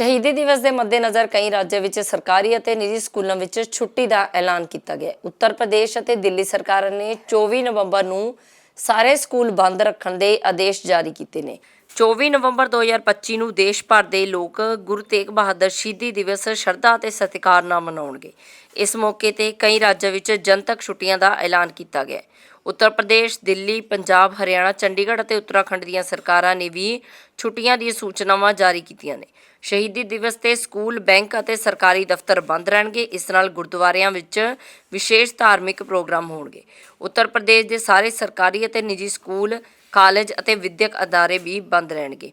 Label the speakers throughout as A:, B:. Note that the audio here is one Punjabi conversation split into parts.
A: ਸ਼ਹੀਦੀ ਦਿਵਸ ਦੇ ਮੱਦੇਨਜ਼ਰ ਕਈ ਰਾਜਾਂ ਵਿੱਚ ਸਰਕਾਰੀ ਅਤੇ ਨਿੱਜੀ ਸਕੂਲਾਂ ਵਿੱਚ ਛੁੱਟੀ ਦਾ ਐਲਾਨ ਕੀਤਾ ਗਿਆ। ਉੱਤਰ ਪ੍ਰਦੇਸ਼ ਅਤੇ ਦਿੱਲੀ ਸਰਕਾਰ ਨੇ 24 ਨਵੰਬਰ ਨੂੰ ਸਾਰੇ ਸਕੂਲ ਬੰਦ ਰੱਖਣ ਦੇ ਆਦੇਸ਼ ਜਾਰੀ ਕੀਤੇ ਨੇ। 24 ਨਵੰਬਰ 2025 ਨੂੰ ਦੇਸ਼ ਭਰ ਦੇ ਲੋਕ ਗੁਰੂ ਤੇਗ ਬਹਾਦਰ ਸ਼ਹੀਦੀ ਦਿਵਸ ਸ਼ਰਧਾ ਅਤੇ ਸਤਿਕਾਰ ਨਾਲ ਮਨਾਉਣਗੇ। ਇਸ ਮੌਕੇ ਤੇ ਕਈ ਰਾਜਾਂ ਵਿੱਚ ਜਨਤਕ ਛੁੱਟੀਆਂ ਦਾ ਐਲਾਨ ਕੀਤਾ ਗਿਆ। ਉੱਤਰ ਪ੍ਰਦੇਸ਼, ਦਿੱਲੀ, ਪੰਜਾਬ, ਹਰਿਆਣਾ, ਚੰਡੀਗੜ੍ਹ ਅਤੇ ਉੱਤਰਾਖੰਡ ਦੀਆਂ ਸਰਕਾਰਾਂ ਨੇ ਵੀ ਛੁੱਟੀਆਂ ਦੀਆਂ ਸੂਚਨਾਵਾਂ ਜਾਰੀ ਕੀਤੀਆਂ ਨੇ। ਸ਼ਹੀਦੀ ਦਿਵਸ ਤੇ ਸਕੂਲ, ਬੈਂਕ ਅਤੇ ਸਰਕਾਰੀ ਦਫ਼ਤਰ ਬੰਦ ਰਹਿਣਗੇ। ਇਸ ਨਾਲ ਗੁਰਦੁਆਰਿਆਂ ਵਿੱਚ ਵਿਸ਼ੇਸ਼ ਧਾਰਮਿਕ ਪ੍ਰੋਗਰਾਮ ਹੋਣਗੇ। ਉੱਤਰ ਪ੍ਰਦੇਸ਼ ਦੇ ਸਾਰੇ ਸਰਕਾਰੀ ਅਤੇ ਨਿੱਜੀ ਸਕੂਲ ਕਾਲਜ ਅਤੇ ਵਿਦਿਅਕ ਅਦਾਰੇ ਵੀ ਬੰਦ ਰਹਿਣਗੇ।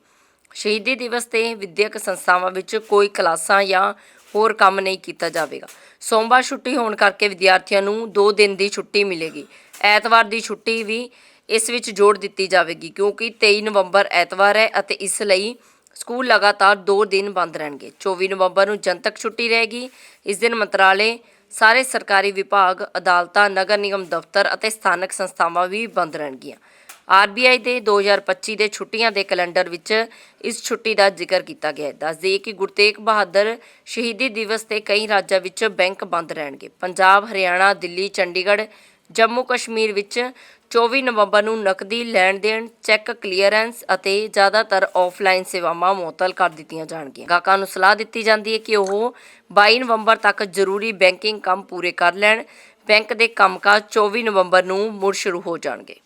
A: ਸ਼ਹੀਦੀ ਦਿਵਸ ਤੇ ਵਿਦਿਅਕ ਸੰਸਥਾਵਾਂ ਵਿੱਚ ਕੋਈ ਕਲਾਸਾਂ ਜਾਂ ਹੋਰ ਕੰਮ ਨਹੀਂ ਕੀਤਾ ਜਾਵੇਗਾ। ਸੋਮਵਾਰ ਛੁੱਟੀ ਹੋਣ ਕਰਕੇ ਵਿਦਿਆਰਥੀਆਂ ਨੂੰ 2 ਦਿਨ ਦੀ ਛੁੱਟੀ ਮਿਲੇਗੀ। ਐਤਵਾਰ ਦੀ ਛੁੱਟੀ ਵੀ ਇਸ ਵਿੱਚ ਜੋੜ ਦਿੱਤੀ ਜਾਵੇਗੀ ਕਿਉਂਕਿ 23 ਨਵੰਬਰ ਐਤਵਾਰ ਹੈ ਅਤੇ ਇਸ ਲਈ ਸਕੂਲ ਲਗਾਤਾਰ 2 ਦਿਨ ਬੰਦ ਰਹਿਣਗੇ। 24 ਨਵੰਬਰ ਨੂੰ ਜਨਤਕ ਛੁੱਟੀ ਰਹੇਗੀ। ਇਸ ਦਿਨ ਮੰਤਰਾਲੇ, ਸਾਰੇ ਸਰਕਾਰੀ ਵਿਭਾਗ, ਅਦਾਲਤਾਂ, ਨਗਰ ਨਿਗਮ ਦਫ਼ਤਰ ਅਤੇ ਸਥਾਨਕ ਸੰਸਥਾਵਾਂ ਵੀ ਬੰਦ ਰਹਿਣਗੀਆਂ। ਆਰਬੀਆਈ ਦੇ 2025 ਦੇ ਛੁੱਟੀਆਂ ਦੇ ਕੈਲੰਡਰ ਵਿੱਚ ਇਸ ਛੁੱਟੀ ਦਾ ਜ਼ਿਕਰ ਕੀਤਾ ਗਿਆ ਹੈ। ਦੱਸ ਦਈਏ ਕਿ ਗੁਰੂ ਤੇਗ ਬਹਾਦਰ ਸ਼ਹੀਦੀ ਦਿਵਸ ਤੇ ਕਈ ਰਾਜਾਂ ਵਿੱਚ ਬੈਂਕ ਬੰਦ ਰਹਿਣਗੇ। ਪੰਜਾਬ, ਹਰਿਆਣਾ, ਦਿੱਲੀ, ਚੰਡੀਗੜ੍ਹ, ਜੰਮੂ ਕਸ਼ਮੀਰ ਵਿੱਚ 24 ਨਵੰਬਰ ਨੂੰ ਨਕਦੀ ਲੈਣ ਦੇਣ, ਚੈੱਕ ਕਲੀਅਰੈਂਸ ਅਤੇ ਜ਼ਿਆਦਾਤਰ ਆਫਲਾਈਨ ਸੇਵਾਵਾਂ ਮੁਅੱਤਲ ਕਰ ਦਿੱਤੀਆਂ ਜਾਣਗੀਆਂ। ਗਾਹਕਾਂ ਨੂੰ ਸਲਾਹ ਦਿੱਤੀ ਜਾਂਦੀ ਹੈ ਕਿ ਉਹ 22 ਨਵੰਬਰ ਤੱਕ ਜ਼ਰੂਰੀ ਬੈਂਕਿੰਗ ਕੰਮ ਪੂਰੇ ਕਰ ਲੈਣ। ਬੈਂਕ ਦੇ ਕੰਮਕਾਜ 24 ਨਵੰਬਰ ਨੂੰ ਮੁੜ ਸ਼ੁਰੂ ਹੋ ਜਾਣਗੇ।